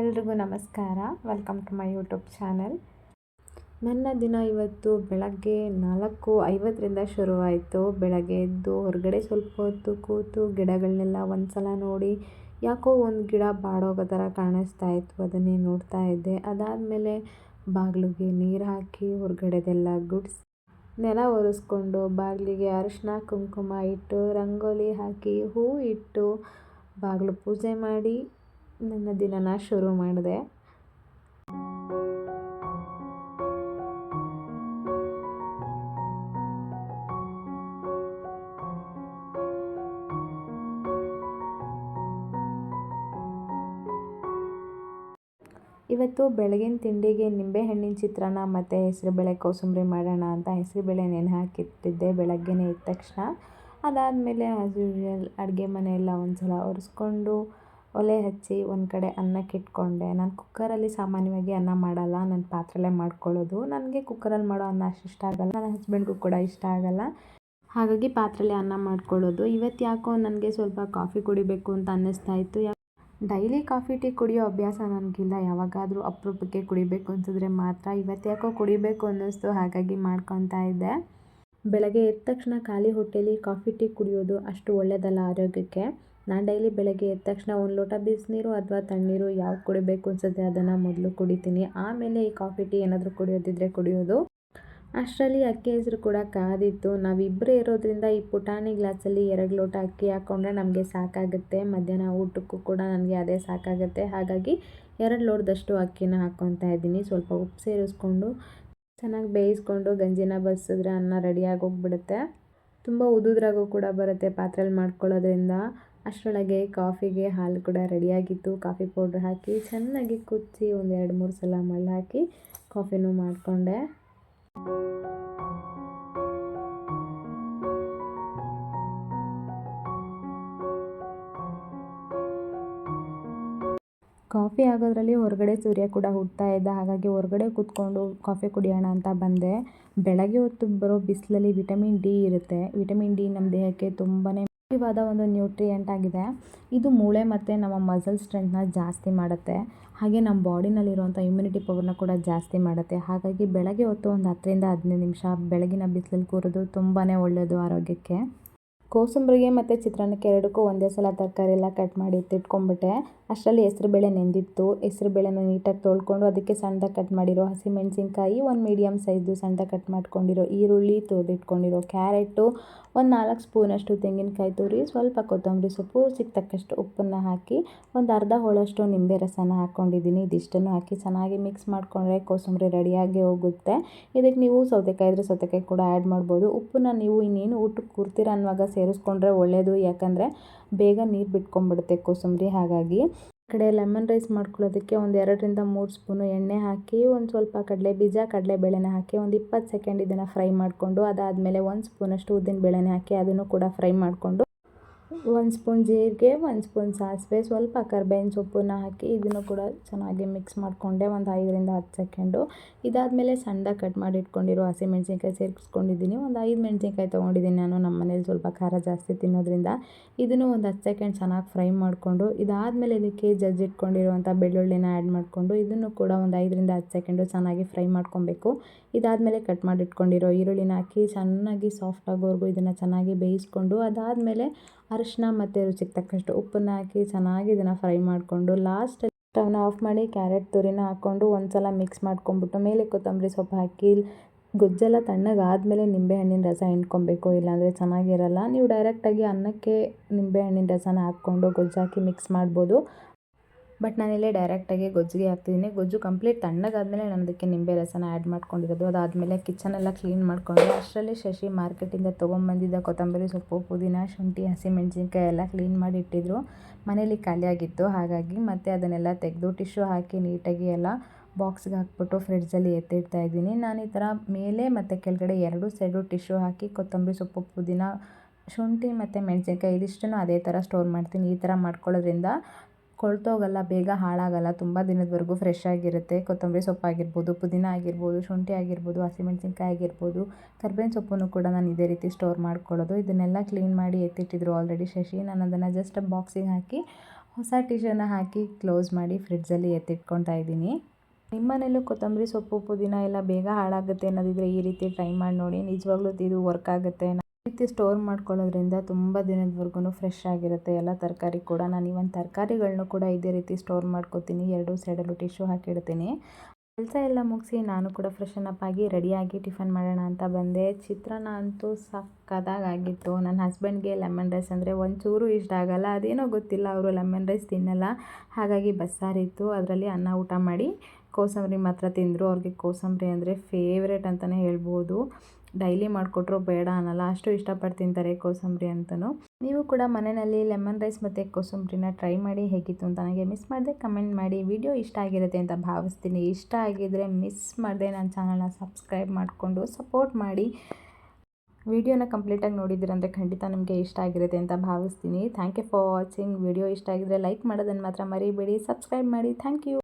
ಎಲ್ರಿಗೂ ನಮಸ್ಕಾರ. Welcome to my YouTube channel ನನ್ನ ದಿನ ಇವತ್ತು ಬೆಳಗ್ಗೆ ನಾಲ್ಕು ಐವತ್ತರಿಂದ ಶುರುವಾಯಿತು. ಬೆಳಗ್ಗೆ ಎದ್ದು ಹೊರಗಡೆ ಸ್ವಲ್ಪ ಹೊತ್ತು ಕೂತು ಗಿಡಗಳನ್ನೆಲ್ಲ ಒಂದು ಸಲ ನೋಡಿ ಯಾಕೋ ಒಂದು ಗಿಡ ಬಾಡೋಗೋ ಥರ ಕಾಣಿಸ್ತಾ ಇತ್ತು. ಅದನ್ನೇ ನೋಡ್ತಾ ಇದ್ದೆ. ಅದಾದಮೇಲೆ ಬಾಗಿಲಿಗೆ ನೀರು ಹಾಕಿ ಹೊರಗಡೆದೆಲ್ಲ ಗುಡ್ಸ್ ನೆಲ ಒರೆಸ್ಕೊಂಡು ಬಾಗಿಲಿಗೆ ಅರಶಿನ ಕುಂಕುಮ ಇಟ್ಟು, ರಂಗೋಲಿ ಹಾಕಿ ಹೂ ಇಟ್ಟು ಬಾಗಿಲು ಪೂಜೆ ಮಾಡಿ ನನ್ನ ದಿನನ ಶುರು ಮಾಡಿದೆ. ಇವತ್ತು ಬೆಳಗಿನ ತಿಂಡಿಗೆ ನಿಂಬೆಹಣ್ಣಿನ ಚಿತ್ರಾನ್ನ ಮತ್ತು ಹೆಸರುಬೇಳೆ ಕೋಸಂಬರಿ ಮಾಡೋಣ ಅಂತ ಹೆಸರುಬೇಳೆ ನೆನೆ ಹಾಕಿಟ್ಟಿದ್ದೆ ಬೆಳಗ್ಗೆನೇ ಇದ್ದ ತಕ್ಷಣ. ಅದಾದಮೇಲೆ ಆ್ಯಸ್ ಯೂಶ್ವಲ್ ಅಡುಗೆ ಮನೆಯೆಲ್ಲ ಒಂದು ಸಲ ಒರೆಸ್ಕೊಂಡು ಒಲೆ ಹಚ್ಚಿ ಒಂದು ಕಡೆ ಅನ್ನಕ್ಕೆ ಇಟ್ಕೊಂಡೆ. ನಾನು ಕುಕ್ಕರಲ್ಲಿ ಸಾಮಾನ್ಯವಾಗಿ ಅನ್ನ ಮಾಡಲ್ಲ. ನಾನು ಪಾತ್ರೆಯಲ್ಲೇ ಮಾಡ್ಕೊಳ್ಳೋದು. ನನಗೆ ಕುಕ್ಕರಲ್ಲಿ ಮಾಡೋ ಅನ್ನ ಅಷ್ಟು ಇಷ್ಟ ಆಗಲ್ಲ. ನನ್ನ ಹಸ್ಬೆಂಡ್ಗೂ ಕೂಡ ಇಷ್ಟ ಆಗಲ್ಲ. ಹಾಗಾಗಿ ಪಾತ್ರೆಯಲ್ಲಿ ಅನ್ನ ಮಾಡ್ಕೊಳ್ಳೋದು. ಇವತ್ತು ಯಾಕೋ ನನಗೆ ಸ್ವಲ್ಪ ಕಾಫಿ ಕುಡಿಬೇಕು ಅಂತ ಅನ್ನಿಸ್ತಾ ಇತ್ತು. ಡೈಲಿ ಕಾಫಿ, ಟೀ ಕುಡಿಯೋ ಅಭ್ಯಾಸ ನನಗಿಲ್ಲ. ಯಾವಾಗಾದರೂ ಅಪರೂಪಕ್ಕೆ ಕುಡಿಬೇಕು ಅನ್ಸಿದ್ರೆ ಮಾತ್ರ. ಇವತ್ತು ಯಾಕೋ ಕುಡಿಬೇಕು ಅನ್ನಿಸ್ತು. ಹಾಗಾಗಿ ಮಾಡ್ಕೊತಾ ಇದ್ದೆ. ಬೆಳಗ್ಗೆ ಎದ್ದ ತಕ್ಷಣ ಖಾಲಿ ಹೊಟ್ಟೆಲಿ ಕಾಫಿ, ಟೀ ಕುಡಿಯೋದು ಅಷ್ಟು ಒಳ್ಳೆಯದಲ್ಲ ಆರೋಗ್ಯಕ್ಕೆ. ನಾನು ಡೈಲಿ ಬೆಳಗ್ಗೆ ಎದ್ದ ತಕ್ಷಣ ಒಂದು ಲೋಟ ಬಿಸಿನೀರು ಅಥವಾ ತಣ್ಣೀರು ಯಾವ ಕುಡಿಬೇಕು ಅನ್ಸುತ್ತೆ ಅದನ್ನು ಮೊದಲು ಕುಡಿತೀನಿ. ಆಮೇಲೆ ಈ ಕಾಫಿ ಟೀ ಏನಾದರೂ ಕುಡಿಯೋದಿದ್ರೆ ಕುಡಿಯೋದು. ಅಷ್ಟರಲ್ಲಿ ಅಕ್ಕಿ ಹೆಸರು ಕೂಡ ಕಾದಿತ್ತು. ನಾವಿಬ್ಬರೇ ಇರೋದ್ರಿಂದ ಈ ಪುಟಾಣಿ ಗ್ಲಾಸಲ್ಲಿ ಎರಡು ಲೋಟ ಅಕ್ಕಿ ಹಾಕ್ಕೊಂಡ್ರೆ ನಮಗೆ ಸಾಕಾಗುತ್ತೆ. ಮಧ್ಯಾಹ್ನ ಊಟಕ್ಕೂ ಕೂಡ ನನಗೆ ಅದೇ ಸಾಕಾಗುತ್ತೆ. ಹಾಗಾಗಿ ಎರಡು ಲೋಟದಷ್ಟು ಅಕ್ಕಿನ ಹಾಕ್ಕೊತಾ ಇದ್ದೀನಿ. ಸ್ವಲ್ಪ ಉಪ್ಪು ಸೇರಿಸ್ಕೊಂಡು ಚೆನ್ನಾಗಿ ಬೇಯಿಸ್ಕೊಂಡು ಗಂಜಿನ ಬಸಿದ್ರೆ ಅನ್ನ ರೆಡಿಯಾಗಿ ಹೋಗ್ಬಿಡುತ್ತೆ. ತುಂಬ ಉದುದ್ರಾಗೂ ಕೂಡ ಬರುತ್ತೆ ಪಾತ್ರೆಯಲ್ಲಿ ಮಾಡ್ಕೊಳ್ಳೋದ್ರಿಂದ. ಅಷ್ಟರೊಳಗೆ ಕಾಫಿಗೆ ಹಾಲು ಕೂಡ ರೆಡಿಯಾಗಿತ್ತು. ಕಾಫಿ ಪೌಡ್ರ್ ಹಾಕಿ ಚೆನ್ನಾಗಿ ಕುದಿಸಿ ಒಂದು ಎರಡು ಮೂರು ಸಲ ಮಳ್ಳು ಹಾಕಿ ಕಾಫಿನೂ ಮಾಡಿಕೊಂಡೆ. ಕಾಫಿ ಆಗೋದ್ರಲ್ಲಿ ಹೊರಗಡೆ ಸೂರ್ಯ ಕೂಡ ಹುಟ್ತಾ ಇದ್ದ ಹಾಗಾಗಿ ಹೊರಗಡೆ ಕೂತ್ಕೊಂಡು ಕಾಫಿ ಕುಡಿಯೋಣ ಅಂತ ಬಂದೆ. ಬೆಳಗ್ಗೆ ಹೊತ್ತು ಬರೋ ಬಿಸಿಲಲ್ಲಿ ವಿಟಮಿನ್ ಡಿ ಇರುತ್ತೆ. ವಿಟಮಿನ್ ಡಿ ನಮ್ಮ ದೇಹಕ್ಕೆ ತುಂಬಾ ಮುಖ್ಯವಾದ ಒಂದು ನ್ಯೂಟ್ರಿಯೆಂಟ್ ಆಗಿದೆ. ಇದು ಮೂಳೆ ಮತ್ತು ನಮ್ಮ ಮಸಲ್ ಸ್ಟ್ರೆಂತ್ನ ಜಾಸ್ತಿ ಮಾಡುತ್ತೆ. ಹಾಗೆ ನಮ್ಮ ಬಾಡಿನಲ್ಲಿರುವಂಥ ಇಮ್ಯುನಿಟಿ ಪವರ್ನ ಕೂಡ ಜಾಸ್ತಿ ಮಾಡುತ್ತೆ. ಹಾಗಾಗಿ ಬೆಳಗ್ಗೆ ಹೊತ್ತು ಒಂದು ಹತ್ತರಿಂದ ಹದಿನೈದು ನಿಮಿಷ ಬೆಳಗಿನ ಬಿಸಿಲಲ್ಲಿ ಕೂರೋದು ತುಂಬಾ ಒಳ್ಳೆಯದು ಆರೋಗ್ಯಕ್ಕೆ. ಕೋಸಂಬರಿಗೆ ಮತ್ತು ಚಿತ್ರಾನ್ನಕ್ಕೆ ಎರಡಕ್ಕೂ ಒಂದೇ ಸಲ ತರಕಾರಿ ಎಲ್ಲ ಕಟ್ ಮಾಡಿ ಎತ್ತಿಟ್ಕೊಂಡ್ಬಿಟ್ಟೆ ಅಷ್ಟರಲ್ಲಿ ಹೆಸ್ರುಬೇಳೆ ನೆಂದಿತ್ತು. ಹೆಸ್ರುಬೇಳೆನ ನೀಟಾಗಿ ತೊಳ್ಕೊಂಡು ಅದಕ್ಕೆ ಸಣ್ಣದಾಗಿ ಕಟ್ ಮಾಡಿರೋ ಹಸಿಮೆಣಸಿನ್ಕಾಯಿ, ಒಂದು ಮೀಡಿಯಮ್ ಸೈಜು ಸಣ್ಣದಾಗಿ ಕಟ್ ಮಾಡ್ಕೊಂಡಿರೋ ಈರುಳ್ಳಿ ತೊಳೆದಿಟ್ಕೊಂಡಿರೋ ಕ್ಯಾರೆಟು, ಒಂದು ನಾಲ್ಕು ಸ್ಪೂನಷ್ಟು ತೆಂಗಿನಕಾಯಿ ತುರಿ, ಸ್ವಲ್ಪ ಕೊತ್ತಂಬರಿ ಸೊಪ್ಪು ಸಿಕ್ತಕ್ಕಷ್ಟು ಉಪ್ಪನ್ನು ಹಾಕಿ ಒಂದು ಅರ್ಧ ಹೋಳಷ್ಟು ನಿಂಬೆ ರಸನ ಹಾಕ್ಕೊಂಡಿದ್ದೀನಿ ಇದಿಷ್ಟನ್ನು ಹಾಕಿ ಚೆನ್ನಾಗಿ ಮಿಕ್ಸ್ ಮಾಡಿಕೊಂಡ್ರೆ ಕೋಸಂಬರಿ ರೆಡಿಯಾಗಿ ಹೋಗುತ್ತೆ. ಇದಕ್ಕೆ ನೀವು ಸೌತೆಕಾಯಿ ಇದ್ರೆ ಸೌತೆಕಾಯಿ ಕೂಡ ಆ್ಯಡ್ ಮಾಡ್ಬೋದು. ಉಪ್ಪನ್ನು ನೀವು ಇನ್ನೇನು ಊಟಕ್ಕೆ ಕೂರ್ತೀರ ಅನ್ನುವಾಗ ಸೇರಿಸ್ಕೊಂಡ್ರೆ ಒಳ್ಳೆಯದು ಯಾಕಂದರೆ ಬೇಗ ನೀರು ಬಿಟ್ಕೊಂಡ್ಬಿಡುತ್ತೆ ಕೋಸಂಬರಿ. ಹಾಗಾಗಿ ಕಡೆ ಲೆಮನ್ ರೈಸ್ ಮಾಡ್ಕೊಳ್ಳೋದಕ್ಕೆ ಒಂದು ಎರಡರಿಂದ ಮೂರು ಸ್ಪೂನು ಎಣ್ಣೆ ಹಾಕಿ, ಒಂದು ಸ್ವಲ್ಪ ಕಡಲೆ ಬೀಜ ಕಡಲೆಬೇಳೆನ ಹಾಕಿ, ಒಂದು ಇಪ್ಪತ್ತು ಸೆಕೆಂಡ್ ಇದನ್ನು ಫ್ರೈ ಮಾಡಿಕೊಂಡು ಅದಾದಮೇಲೆ ಒಂದು ಸ್ಪೂನಷ್ಟು ಉದ್ದಿನ ಬೇಳೆನ ಹಾಕಿ, ಅದನ್ನು ಕೂಡ ಫ್ರೈ ಮಾಡಿಕೊಂಡು ಒಂದು ಸ್ಪೂನ್ ಜೀರಿಗೆ, ಒಂದು ಸ್ಪೂನ್ ಸಾಸಿವೆ, ಸ್ವಲ್ಪ ಕರ್ಬೇವಿನ ಸೊಪ್ಪನ್ನು ಹಾಕಿ ಇದನ್ನು ಕೂಡ ಚೆನ್ನಾಗಿ ಮಿಕ್ಸ್ ಮಾಡಿಕೊಂಡೆ ಒಂದು ಐದರಿಂದ ಹತ್ತು ಸೆಕೆಂಡು ಇದಾದಮೇಲೆ ಸಣ್ಣದಾಗಿ ಕಟ್ ಮಾಡಿ ಇಟ್ಕೊಂಡಿರೋ ಹಸಿಮೆಣ್ಸಿನ್ಕಾಯಿ ಸೇರಿಸ್ಕೊಂಡಿದ್ದೀನಿ. ಒಂದು ಐದು ಮೆಣಸಿನ್ಕಾಯಿ ತೊಗೊಂಡಿದ್ದೀನಿ ನಾನು. ನಮ್ಮ ಮನೇಲಿ ಸ್ವಲ್ಪ ಖಾರ ಜಾಸ್ತಿ ತಿನ್ನೋದ್ರಿಂದ. ಇದನ್ನು ಒಂದು ಹತ್ತು ಸೆಕೆಂಡ್ ಚೆನ್ನಾಗಿ ಫ್ರೈ ಮಾಡಿಕೊಂಡು, ಇದಾದಮೇಲೆ ಇದಕ್ಕೆ ಜಜ್ಜಿಟ್ಕೊಂಡಿರುವಂಥ ಬೆಳ್ಳುಳ್ಳಿನ ಆ್ಯಡ್ ಮಾಡಿಕೊಂಡು, ಇದನ್ನು ಕೂಡ ಒಂದು ಐದರಿಂದ ಹತ್ತು ಸೆಕೆಂಡು ಚೆನ್ನಾಗಿ ಫ್ರೈ ಮಾಡ್ಕೊಬೇಕು. ಇದಾದಮೇಲೆ ಕಟ್ ಮಾಡಿಟ್ಕೊಂಡಿರೋ ಈರುಳ್ಳಿನ ಹಾಕಿ ಚೆನ್ನಾಗಿ ಸಾಫ್ಟ್ ಆಗೋವರೆಗೂ ಇದನ್ನು ಚೆನ್ನಾಗಿ ಬೇಯಿಸ್ಕೊಂಡು, ಅದಾದಮೇಲೆ ಅರಿಶಿನ ಮತ್ತು ರುಚಿಗೆ ತಕ್ಕಷ್ಟು ಉಪ್ಪನ್ನು ಹಾಕಿ ಚೆನ್ನಾಗಿ ಇದನ್ನು ಫ್ರೈ ಮಾಡಿಕೊಂಡು ಲಾಸ್ಟ್ ಸ್ಟವ್ನ ಆಫ್ ಮಾಡಿ ಕ್ಯಾರೆಟ್ ತುರಿನ ಹಾಕ್ಕೊಂಡು ಒಂದು ಸಲ ಮಿಕ್ಸ್ ಮಾಡ್ಕೊಂಬಿಟ್ಟು ಮೇಲೆ ಕೊತ್ತಂಬರಿ ಸೊಪ್ಪು ಹಾಕಿ ಗೊಜ್ಜೆಲ್ಲ ತಣ್ಣಗಾದಮೇಲೆ ನಿಂಬೆಹಣ್ಣಿನ ರಸ ಹಿಂಡ್ಕೊಬೇಕು, ಇಲ್ಲಾಂದರೆ ಚೆನ್ನಾಗಿರಲ್ಲ. ನೀವು ಡೈರೆಕ್ಟಾಗಿ ಅನ್ನಕ್ಕೆ ನಿಂಬೆಹಣ್ಣಿನ ರಸನ ಹಾಕ್ಕೊಂಡು ಗೊಜ್ಜಾಕಿ ಮಿಕ್ಸ್ ಮಾಡ್ಬೋದು. ಬಟ್ ನಾನಿಲ್ಲೇ ಡೈರೆಕ್ಟಾಗಿ ಗೊಜ್ಜಿಗೆ ಹಾಕ್ತಿದ್ದೀನಿ. ಗೊಜ್ಜು ಕಂಪ್ಲೀಟ್ ತಣ್ಣಗಾದಮೇಲೆ ನಾನು ಅದಕ್ಕೆ ನಿಂಬೆ ರಸನ ಆ್ಯಡ್ ಮಾಡ್ಕೊಂಡಿರೋದು. ಅದಾದಮೇಲೆ ಕಿಚನೆಲ್ಲ ಕ್ಲೀನ್ ಮಾಡಿಕೊಂಡು ಅಷ್ಟರಲ್ಲಿ ಶಶಿ ಮಾರ್ಕೆಟಿಂದ ತೊಗೊಂಬಂದಿದ್ದ ಕೊತ್ತಂಬರಿ ಸೊಪ್ಪು, ಪುದೀನ, ಶುಂಠಿ, ಹಸಿಮೆಣ್ಸಿನ್ಕಾಯಿ ಎಲ್ಲ ಕ್ಲೀನ್ ಮಾಡಿ ಇಟ್ಟಿದ್ರು ಮನೇಲಿ ಖಾಲಿಯಾಗಿತ್ತು. ಹಾಗಾಗಿ ಮತ್ತು ಅದನ್ನೆಲ್ಲ ತೆಗೆದು ಟಿಶ್ಯೂ ಹಾಕಿ ನೀಟಾಗಿ ಎಲ್ಲ ಬಾಕ್ಸ್ಗೆ ಹಾಕ್ಬಿಟ್ಟು ಫ್ರಿಡ್ಜಲ್ಲಿ ಎತ್ತಿಡ್ತಾ ಇದ್ದೀನಿ. ನಾನು ಈ ಥರ ಮೇಲೆ ಮತ್ತು ಕೆಳಗಡೆ ಎರಡು ಸೈಡು ಟಿಶ್ಯೂ ಹಾಕಿ ಕೊತ್ತಂಬರಿ ಸೊಪ್ಪು, ಪುದೀನ, ಶುಂಠಿ ಮತ್ತು ಮೆಣಸಿನ್ಕಾಯಿ ಇದಿಷ್ಟನ್ನು ಅದೇ ಥರ ಸ್ಟೋರ್ ಮಾಡ್ತೀನಿ. ಈ ಥರ ಮಾಡ್ಕೊಳ್ಳೋದ್ರಿಂದ ಕೊಳ್ತೋಗಲ್ಲ, ಬೇಗ ಹಾಳಾಗಲ್ಲ, ತುಂಬ ದಿನದವರೆಗೂ ಫ್ರೆಶ್ ಆಗಿರುತ್ತೆ. ಕೊತ್ತಂಬರಿ ಸೊಪ್ಪು ಆಗಿರ್ಬೋದು, ಪುದೀನ ಆಗಿರ್ಬೋದು, ಶುಂಠಿ ಆಗಿರ್ಬೋದು, ಹಸಿಮೆಣ್ಸಿನ್ಕಾಯಿ ಆಗಿರ್ಬೋದು, ಕರ್ಬೇವಿನ ಸೊಪ್ಪನ್ನು ಕೂಡ ನಾನು ಇದೇ ರೀತಿ ಸ್ಟೋರ್ ಮಾಡ್ಕೊಳ್ಳೋದು. ಇದನ್ನೆಲ್ಲ ಕ್ಲೀನ್ ಮಾಡಿ ಎತ್ತಿಟ್ಟಿದ್ರು ಆಲ್ರೆಡಿ ಶಶಿ. ನಾನು ಅದನ್ನು ಜಸ್ಟ್ ಬಾಕ್ಸಿಗೆ ಹಾಕಿ, ಹೊಸ ಟಿಶ್ಯೂನ ಹಾಕಿ ಕ್ಲೋಸ್ ಮಾಡಿ ಫ್ರಿಡ್ಜಲ್ಲಿ ಎತ್ತಿಟ್ಕೊತಾ ಇದ್ದೀನಿ. ನಿಮ್ಮನೇಲೂ ಕೊತ್ತಂಬರಿ ಸೊಪ್ಪು, ಪುದೀನ ಎಲ್ಲ ಬೇಗ ಹಾಳಾಗುತ್ತೆ ಅನ್ನೋದಿದ್ರೆ ಈ ರೀತಿ ಟ್ರೈ ಮಾಡಿ ನೋಡಿ. ನಿಜವಾಗ್ಲೂ ಇದು ವರ್ಕ್ ಆಗುತ್ತೆ. ರೀತಿ ಸ್ಟೋರ್ ಮಾಡ್ಕೊಳ್ಳೋದ್ರಿಂದ ತುಂಬ ದಿನದವರೆಗೂ ಫ್ರೆಶ್ ಆಗಿರುತ್ತೆ. ಎಲ್ಲ ತರಕಾರಿ ಕೂಡ ನಾನು ಇವನ್ ತರಕಾರಿಗಳನ್ನೂ ಕೂಡ ಇದೇ ರೀತಿ ಸ್ಟೋರ್ ಮಾಡ್ಕೋತೀನಿ. ಎರಡು ಸೈಡಲ್ಲೂ ಟಿಶ್ಯೂ ಹಾಕಿಡ್ತೀನಿ. ಕೆಲಸ ಎಲ್ಲ ಮುಗಿಸಿ ನಾನು ಕೂಡ ಫ್ರೆಶನ್ ಅಪ್ ಆಗಿ ರೆಡಿಯಾಗಿ ಟಿಫನ್ ಮಾಡೋಣ ಅಂತ ಬಂದೆ. ಚಿತ್ರಾನ್ನ ಅಂತೂ ಸಕ್ಕದಾಗಿತ್ತು ನನ್ನ ಹಸ್ಬೆಂಡ್ಗೆ ಲೆಮನ್ ರೈಸ್ ಅಂದರೆ ಒಂಚೂರು ಇಷ್ಟ ಆಗಲ್ಲ. ಅದೇನೋ ಗೊತ್ತಿಲ್ಲ, ಅವರು ಲೆಮನ್ ರೈಸ್ ತಿನ್ನಲ್ಲ. ಹಾಗಾಗಿ ಬಸ್ಸಾರಿತ್ತು ಅದರಲ್ಲಿ ಅನ್ನ ಊಟ ಮಾಡಿ ಕೋಸಂಬರಿ ಮಾತ್ರ ತಿಂದರು. ಅವ್ರಿಗೆ ಕೋಸಂಬರಿ ಅಂದರೆ ಫೇವ್ರೇಟ್ ಅಂತಲೇ ಹೇಳ್ಬೋದು. ಡೈಲಿ ಮಾಡಿಕೊಟ್ರು ಬೇಡ ಅನ್ನಲ್ಲ, ಅಷ್ಟು ಇಷ್ಟಪಟ್ಟು ತಿಂತಾರೆ ಕೋಸಂಬರಿ ಅಂತಲೂ ನೀವು ಕೂಡ ಮನೆಯಲ್ಲಿ ಲೆಮನ್ ರೈಸ್ ಮತ್ತು ಕೋಸಂಬರಿನ ಟ್ರೈ ಮಾಡಿ ಹೇಗಿತ್ತು ಅಂತ ನನಗೆ ಮಿಸ್ ಮಾಡಿದೆ, ಕಮೆಂಟ್ ಮಾಡಿ. ವಿಡಿಯೋ ಇಷ್ಟ ಆಗಿರುತ್ತೆ ಅಂತ ಭಾವಿಸ್ತೀನಿ. ಇಷ್ಟ ಆಗಿದ್ದರೆ ಮಿಸ್ ಮಾಡಿದೆ ನನ್ನ ಚಾನಲ್ನ ಸಬ್ಸ್ಕ್ರೈಬ್ ಮಾಡಿಕೊಂಡು ಸಪೋರ್ಟ್ ಮಾಡಿ. ವಿಡಿಯೋನ ಕಂಪ್ಲೀಟಾಗಿ ನೋಡಿದ್ದೀರಂದರೆ ಖಂಡಿತ ನಿಮಗೆ ಇಷ್ಟ ಆಗಿರುತ್ತೆ ಅಂತ ಭಾವಿಸ್ತೀನಿ. Thank you for watching. Video ಇಷ್ಟ ಆಗಿದ್ರೆ ಲೈಕ್ ಮಾಡೋದನ್ನು ಮಾತ್ರ ಮರಿಬೇಡಿ. ಸಬ್ಸ್ಕ್ರೈಬ್ ಮಾಡಿ. Thank you.